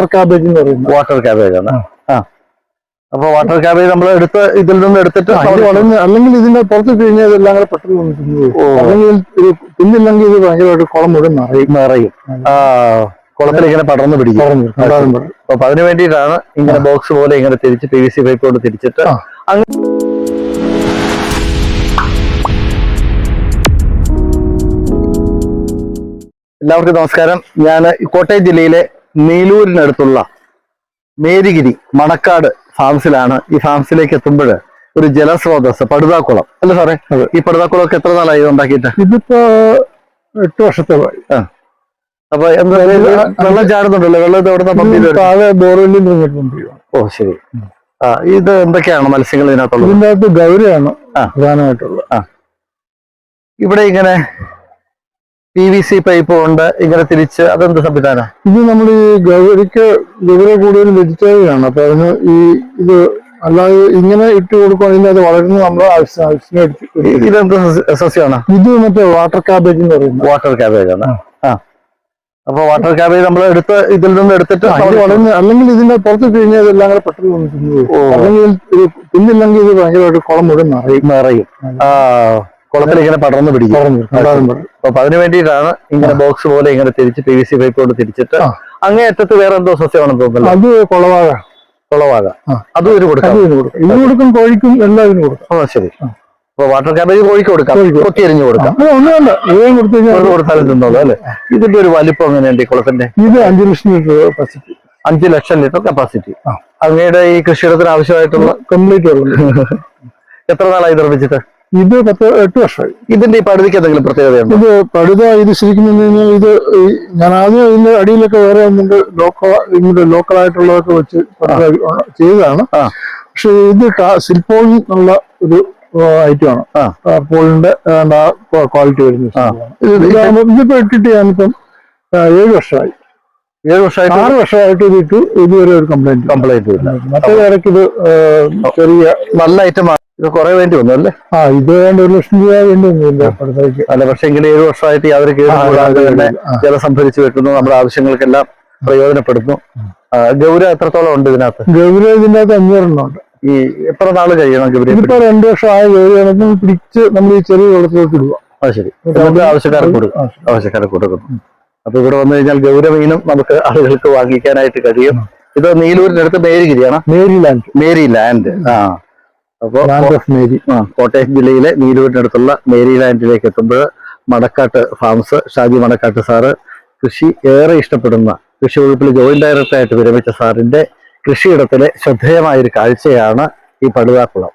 Water cabbage എന്ന് പറയുന്നത്. Water cabbage ആണ്. അപ്പൊ വാട്ടർ കാബേജ് നമ്മൾ എടുത്ത് ഇതിൽ നിന്ന് എടുത്തിട്ട് വളർന്ന് അല്ലെങ്കിൽ ഇതിന്റെ പുറത്ത് കഴിഞ്ഞാൽ ഇതെല്ലാം കൂടെ പെട്ടെന്ന് വന്ന് തിന്നു പോകും. ഓ. അല്ലെങ്കിൽ പിന്നില്ലെങ്കിൽ ഇത് ഭയങ്കരമായിട്ട് കുളം മുഴുവൻ നിറയും നിറയും ആ കുളത്തിൽ ഇങ്ങനെ പടർന്നു പിടിക്കും. അപ്പൊ അതിനു വേണ്ടിയിട്ടാണ് ഇങ്ങനെ ബോക്സ് പോലെ ഇങ്ങനെ തിരിച്ച് പി വി സി പൈപ്പ് കൊണ്ട് തിരിച്ചിട്ട് അങ്ങനെ എല്ലാവർക്കും നമസ്കാരം. ഞാൻ കോട്ടയം ജില്ലയിലെ നീലൂരിനടുത്തുള്ള മേരിഗിരി മണക്കാട് ഫാംസിലാണ് ഈ ഫാംസിലേക്ക് എത്തുമ്പോൾ ഒരു ജലസ്രോതസ് പടുതാക്കുളം. അല്ല സാറേ. ഈ പടുതാക്കുളമൊക്കെ എത്ര നാളായി ഉണ്ടാക്കിയിട്ട് ഇതിപ്പോ എട്ട് വർഷത്തെ അപ്പൊ വെള്ളം ചാടുന്നുണ്ടല്ലോ വെള്ളം ഇത് എവിടെ പമ്പ് ചെയ്ത് ഓ ശരി. ആ ഇത് എന്തൊക്കെയാണ് മത്സ്യങ്ങൾ ഇതിനകത്തുള്ളത്? ഇതിനകത്ത് ഗൗരയാണ് ആ. പ്രധാനമായിട്ടുള്ളത്. ഇവിടെ ഇങ്ങനെ പി വി സി പൈപ്പ് കൊണ്ട് ഇങ്ങനെ തിരിച്ച് അതെന്ത് സംവിധാനം? ഇത് നമ്മൾ ഈ ഗൗരിക്ക് ഗൗര കൂടുതൽ വെജിറ്റേറിയൻ ആണ്. അപ്പൊ അതിന് ഈ ഇത് അല്ലാതെ ഇങ്ങനെ ഇട്ട് കൊടുക്കുകയാണെങ്കിൽ അത് വളരുന്ന നമ്മൾ ആവശ്യത്തിന് എടുത്ത് ഇതെന്ത് സസ്യമാണ്? ഇത് മറ്റേ വാട്ടർ കാബേജ് എന്ന് പറയുന്നത്. വാട്ടർ കാബേജ് ആണ്. ആ. അപ്പൊ വാട്ടർ കാബേജ് നമ്മൾ എടുത്ത് ഇതിൽ നിന്ന് എടുത്തിട്ട് വളർന്ന് അല്ലെങ്കിൽ ഇതിന്റെ പുറത്ത് കഴിഞ്ഞാൽ ഇതെല്ലാം കൂടെ പെട്ടെന്ന് വന്ന് തിന്നു പോകും. ഓ. അല്ലെങ്കിൽ പിന്നില്ലെങ്കിൽ ഇത് ഭയങ്കരമായിട്ട് കുളം മുഴുവൻ നിറയും. നിറയും. ആ. കുളത്തിൽ ഇങ്ങനെ പടർന്നു പിടിക്കും. അപ്പൊ അതിനു വേണ്ടിയിട്ടാണ് ഇങ്ങനെ ബോക്സ് പോലെ ഇങ്ങനെ തിരിച്ച് പി വി സി പൈപ്പ് കൊണ്ട് തിരിച്ചിട്ട്. അങ്ങേ അറ്റത്ത് വേറെ എന്തോ സസ്യമാണെന്ന് തോന്നുന്നല്ലോ? അത് കുളവാക. ആ. അതും ഒരു കൊടുക്കാം. ഇതിന് കൊടുക്കും. കോഴിക്കും എല്ലാം ഇതിന് കൊടുക്കും. ആ ശരി. അപ്പൊ വാട്ടർ കാബേജ് കോഴിക്ക് കൊടുക്കാം. കൊത്തി എരിഞ്ഞു കൊടുക്കാം. കൊടുത്താലും തിന്നോളൂ അല്ലെ? ഇതിന്റെ ഒരു വലിപ്പം എങ്ങനെയുണ്ട് ഈ കുളത്തിന്റെ? ഇത് അഞ്ചു ലക്ഷം ലിറ്റർ കപ്പാസിറ്റി അഞ്ചു ലക്ഷം ലിറ്റർ കപ്പാസിറ്റി. അങ്ങയുടെ ഈ കൃഷിയിടത്തിന് ആവശ്യമായിട്ടുള്ള കംപ്ലീറ്റ് എത്ര നാളായി നിർമ്മിച്ചിട്ട്? ഇത് പത്ത് എട്ട് വർഷമായി. ഇതിന്റെ ഈ പടുതിക്ക് എന്തെങ്കിലും പ്രത്യേകതയുണ്ട്? ഇത് പടുത ഇത് ശരിക്കും കഴിഞ്ഞാൽ ഇത് ഞാൻ ആദ്യം ഇതിന്റെ അടിയിലൊക്കെ വേറെ ഒന്നുണ്ട്. ലോക്കൽ ഇതിന്റെ ലോക്കൽ ആയിട്ടുള്ളതൊക്കെ വെച്ച് ചെയ്തതാണ്. പക്ഷെ ഇത് സിൽപോൾ എന്നുള്ള ഒരു ഐറ്റമാണ്. പോളിന്റെ ക്വാളിറ്റി വരുന്ന ആ. സാധനമാണ്. ഇത് ഇതാകുമ്പോ ഇതിപ്പോ ഇട്ടിട്ട് ഞാനിപ്പം ഏഴ് വർഷമായി. ഏഴ് വർഷമായിട്ട് ആറ് വർഷമായിട്ട് ഇത് ഇട്ടു ഇതുവരെ ഒരു കംപ്ലൈന്റ് കംപ്ലൈന്റ് മറ്റേ ഇടയ്ക്ക് ഇത് ചെറിയ നല്ല ഐറ്റമാണ് ഇത് കുറെ വേണ്ടി വന്നു അല്ലേ? ആ ഇത് വേണ്ട ഒരു ലക്ഷം രൂപ വേണ്ടി വന്നില്ല അല്ല പക്ഷെ എങ്കിലും ഏഴ് വർഷമായിട്ട് യാതൊരു കേടുകൂടാതെ. ജലം സംഭരിച്ചു വെക്കുന്നു. നമ്മുടെ ആവശ്യങ്ങൾക്കെല്ലാം പ്രയോജനപ്പെടുന്നു. ഗൗര എത്രത്തോളം ഉണ്ട് ഇതിനകത്ത്? ഗൗര ഇതിനകത്ത് അഞ്ഞൂറെണ്ണം ഉണ്ട്. ഈ എത്ര നാൾ കഴിയണം ഗൗരി ഇതിപ്പോ രണ്ടു വർഷം ആയ ഗൗരിയാണെങ്കിൽ പിടിച്ച് നമ്മൾ ഈ ചെറിയ വെള്ളത്തിലേക്ക് ഇടുക. അത് ശരി. നമുക്ക് ആവശ്യക്കാർക്ക് കൊടുക്കും. ആവശ്യക്കാരെ കൊടുക്കുന്നു അപ്പൊ ഇവിടെ വന്നു കഴിഞ്ഞാൽ ഗൗരവീനും നമുക്ക് ആളുകൾക്ക് വാങ്ങിക്കാനായിട്ട് കഴിയും. ഇത് നീലൂരിനടുത്ത് മേരിഗിരിയാണ്? Mary land. Mary land. ആ. അപ്പോ ലാൻഡ് ഓഫ് മേരി കോട്ടയം ജില്ലയിലെ നീലൂരിനടുത്തുള്ള മേരി ലാൻഡിലേക്ക് എത്തുമ്പോൾ മടക്കാട്ട് ഫാംസ് ഷാജി മടക്കാട്ട് സാറ് കൃഷി ഏറെ ഇഷ്ടപ്പെടുന്ന കൃഷി വകുപ്പിൽ ജോയിന്റ് ഡയറക്ടറായിട്ട് വിരമിച്ച സാറിന്റെ കൃഷിയിടത്തിലെ ശ്രദ്ധേയമായ ഒരു കാഴ്ചയാണ് ഈ പടുതാക്കുളം